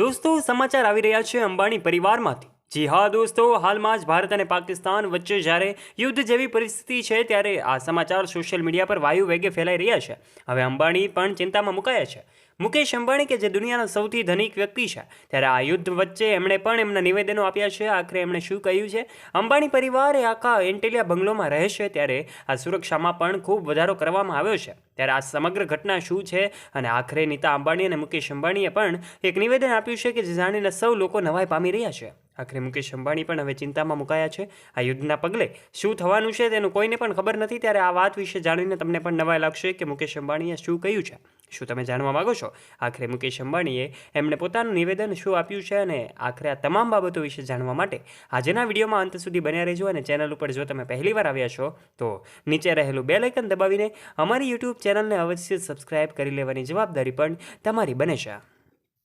દોસ્તો, સમાચાર આવી રહ્યા છે અંબાણી પરિવારમાંથી. જી હા દોસ્તો, હાલમાં જ ભારત અને પાકિસ્તાન વચ્ચે જ્યારે યુદ્ધ જેવી પરિસ્થિતિ છે, ત્યારે આ સમાચાર સોશિયલ મીડિયા પર વાયુ વેગે ફેલાઈ રહ્યા છે. હવે અંબાણી પણ ચિંતામાં મુકાયા છે. મુકેશ અંબાણી કે જે દુનિયાના સૌથી ધનિક વ્યક્તિ છે? ત્યારે આ યુદ્ધ વચ્ચે એમણે પણ એમના નિવેદનો આપ્યા છે. આખરે એમણે શું કહ્યું છે? અંબાણી પરિવાર એ આખા એન્ટેલિયા બંગલોમાં રહે છે ત્યારે આ સુરક્ષામાં પણ ખૂબ વધારો કરવામાં આવ્યો છે. ત્યારે આ સમગ્ર ઘટના શું છે? અને આખરે નીતા અંબાણી અને મુકેશ અંબાણીએ પણ એક નિવેદન આપ્યું છે કે જે જાણીને સૌ લોકો નવાઈ પામી રહ્યા છે. આખરે મુકેશ અંબાણી પણ હવે ચિંતામાં મુકાયા છે. આ યુદ્ધના પગલે શું થવાનું છે તેનું કોઈને પણ ખબર નથી. ત્યારે આ વાત વિશે જાણીને તમને પણ નવાઈ લાગશે કે મુકેશ અંબાણીએ શું કહ્યું છે. શું તમે જાણવા માગો છો? આખરે મુકેશ અંબાણીએ એમણે પોતાનું નિવેદન શું આપ્યું છે અને આખરે આ તમામ બાબતો વિશે જાણવા માટે આજના વિડીયોમાં અંત સુધી બન્યા રહેજો અને ચેનલ ઉપર જો તમે પહેલીવાર આવ્યા છો, તો નીચે રહેલું બે લાઇકન દબાવીને અમારી યુટ્યુબ ચેનલને અવશ્ય સબસ્ક્રાઇબ કરી લેવાની જવાબદારી પણ તમારી બને છે.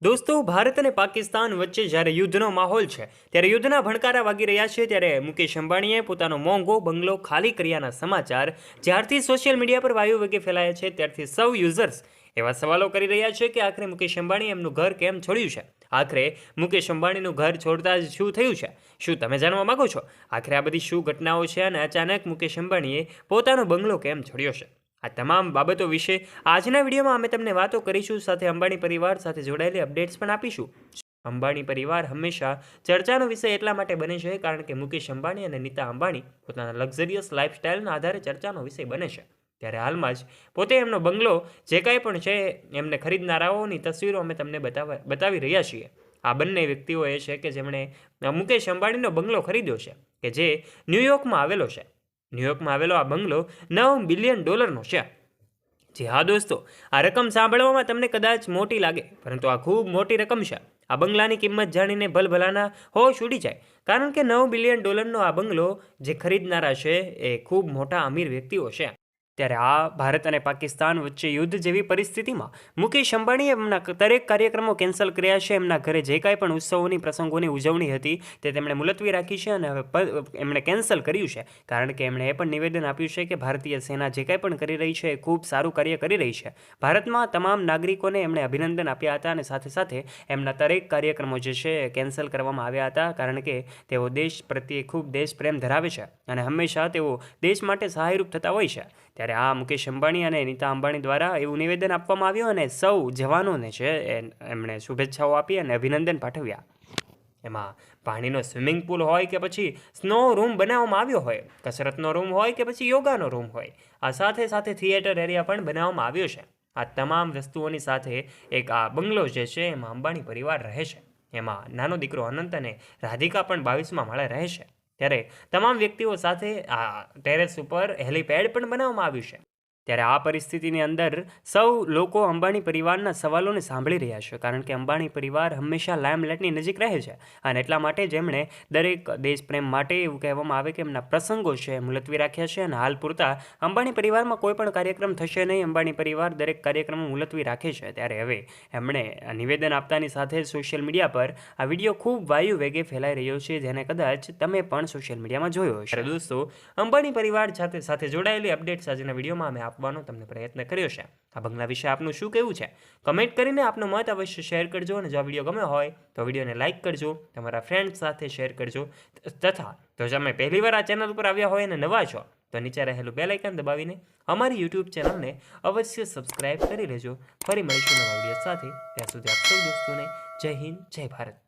દોસ્તો, ભારત અને પાકિસ્તાન વચ્ચે જ્યારે યુદ્ધનો માહોલ છે, ત્યારે યુદ્ધના ભણકારા વાગી રહ્યા છે, ત્યારે મુકેશ અંબાણીએ પોતાનો મોંઘો બંગલો ખાલી કર્યાના સમાચાર જ્યારથી સોશિયલ મીડિયા પર વાયુ વેગે ફેલાયા છે, ત્યારથી સૌ યુઝર્સ એવા સવાલો કરી રહ્યા છે કે આખરે મુકેશ અંબાણી એમનું ઘર કેમ છોડ્યું છે? આખરે મુકેશ અંબાણીનું ઘર છોડતા જ શું થયું છે? શું તમે જાણવા માગો છો? આખરે આ બધી શું ઘટનાઓ છે અને અચાનક મુકેશ અંબાણીએ પોતાનો બંગલો કેમ છોડ્યો છે? આ તમામ બાબતો વિશે આજના વિડીયોમાં અમે તમને વાતો કરીશું, સાથે અંબાણી પરિવાર સાથે જોડાયેલી અપડેટ્સ પણ આપીશું. અંબાણી પરિવાર હંમેશા ચર્ચાનો વિષય એટલા માટે બને છે કારણ કે મુકેશ અંબાણી અને નીતા અંબાણી પોતાના લક્ઝરિયસ લાઇફસ્ટાઇલના આધારે ચર્ચાનો વિષય બને છે. ત્યારે હાલમાં જ પોતે એમનો બંગલો જે કાંઈ પણ છે એમને ખરીદનારાઓની તસવીરો અમે તમને બતાવવા બતાવી રહ્યા છીએ. આ બંને વ્યક્તિઓ એ છે કે જેમણે મુકેશ અંબાણીનો બંગલો ખરીદ્યો છે કે જે ન્યૂયોર્કમાં આવેલો છે. ન્યૂયોર્કમાં આવેલો આ બંગલો નવ બિલિયન ડોલરનો છે. જી હા દોસ્તો, આ રકમ સાંભળવામાં તમને કદાચ મોટી લાગે, પરંતુ આ ખૂબ મોટી રકમ છે. આ બંગલાની કિંમત જાણીને ભલભલાના હોશ ઉડી જાય. કારણ કે નવ બિલિયન ડોલરનો આ બંગલો જે ખરીદનારા છે એ ખૂબ મોટા અમીર વ્યક્તિઓ છે. ત્યારે આ ભારત અને પાકિસ્તાન વચ્ચે યુદ્ધ જેવી પરિસ્થિતિમાં મુકેશ અંબાણીએ એમના દરેક કાર્યક્રમો કેન્સલ કર્યા છે. એમના ઘરે જે કાંઈ પણ ઉત્સવોની, પ્રસંગોની ઉજવણી હતી તે તેમણે મુલતવી રાખી છે અને હવે એમણે કેન્સલ કર્યું છે. કારણ કે એમણે એ પણ નિવેદન આપ્યું છે કે ભારતીય સેના જે કાંઈ પણ કરી રહી છે એ ખૂબ સારું કાર્ય કરી રહી છે. ભારતમાં તમામ નાગરિકોને એમણે અભિનંદન આપ્યા હતા અને સાથે સાથે એમના દરેક કાર્યક્રમો જે છે કેન્સલ કરવામાં આવ્યા હતા. કારણ કે તેઓ દેશ પ્રત્યે ખૂબ દેશ પ્રેમ ધરાવે છે અને હંમેશા તેઓ દેશ માટે સહાયરૂપ થતા હોય છે. ત્યારે આ મુકેશ અંબાણી અને નીતા અંબાણી દ્વારા એવું નિવેદન આપવામાં આવ્યું અને સૌ જવાનોને છે એમણે શુભેચ્છાઓ આપી અને અભિનંદન પાઠવ્યા. એમાં પાણીનો સ્વિમિંગ પુલ હોય કે પછી સ્નો રૂમ બનાવવામાં આવ્યો હોય, કસરતનો રૂમ હોય કે પછી યોગાનો રૂમ હોય, આ સાથે સાથે થિયેટર એરિયા પણ બનાવવામાં આવ્યો છે. આ તમામ વસ્તુઓની સાથે એક આ બંગલો જે છે એમાં અંબાણી પરિવાર રહે છે. એમાં નાનો દીકરો અનંત અને રાધિકા પણ બાવીસમાં માળે રહે છે. ત્યારે તમામ વ્યક્તિઓ સાથે આ ટેરેસ ઉપર હેલીપેડ પણ બનાવવામાં આવ્યું છે. ત્યારે આ પરિસ્થિતિની અંદર સૌ લોકો અંબાણી પરિવારના સવાલોને સાંભળી રહ્યા છે, કારણ કે અંબાણી પરિવાર હંમેશા લાઇમલાઇટની નજીક રહે છે. અને એટલા માટે જ એમણે દરેક દેશપ્રેમ માટે એવું કહેવામાં આવે કે એમના પ્રસંગો છે મુલતવી રાખ્યા છે અને હાલ પૂરતા અંબાણી પરિવારમાં કોઈ પણ કાર્યક્રમ થશે નહીં, અંબાણી પરિવાર દરેક કાર્યક્રમ મુલતવી રાખે છે. ત્યારે હવે એમણે નિવેદન આપતાની સાથે સોશિયલ મીડિયા પર આ વીડિયો ખૂબ વાયુ વેગે ફેલાઈ રહ્યો છે, જેને કદાચ તમે પણ સોશિયલ મીડિયામાં જોયો હશે. દોસ્તો, અંબાણી પરિવાર સાથે સાથે જોડાયેલી અપડેટ્સ આજના વિડીયોમાં અમે આપવાનો તમને પ્રયત્ન કર્યો છે. આ બંગલા વિશે આપનું શું કહેવું છે? કમેન્ટ કરીને આપનો મત અવશ્ય શેર કરજો અને જો વીડિયો ગમે હોય, તો વિડીયોને લાઇક કરજો, તમારા ફ્રેન્ડ્સ સાથે શેર કરજો, તથા જો તમે પહેલીવાર આ ચેનલ ઉપર આવ્યા હોય અને નવા છો, તો નીચે રહેલું બેલ આઇકન દબાવીને અમારી યુટ્યુબ ચેનલને અવશ્ય સબસ્ક્રાઇબ કરી લેજો. ફરી મળીશું નવા વીડિયો સાથે. ત્યાં સુધી આપ સૌ દોસ્તોને જય હિન્દ, જય ભારત.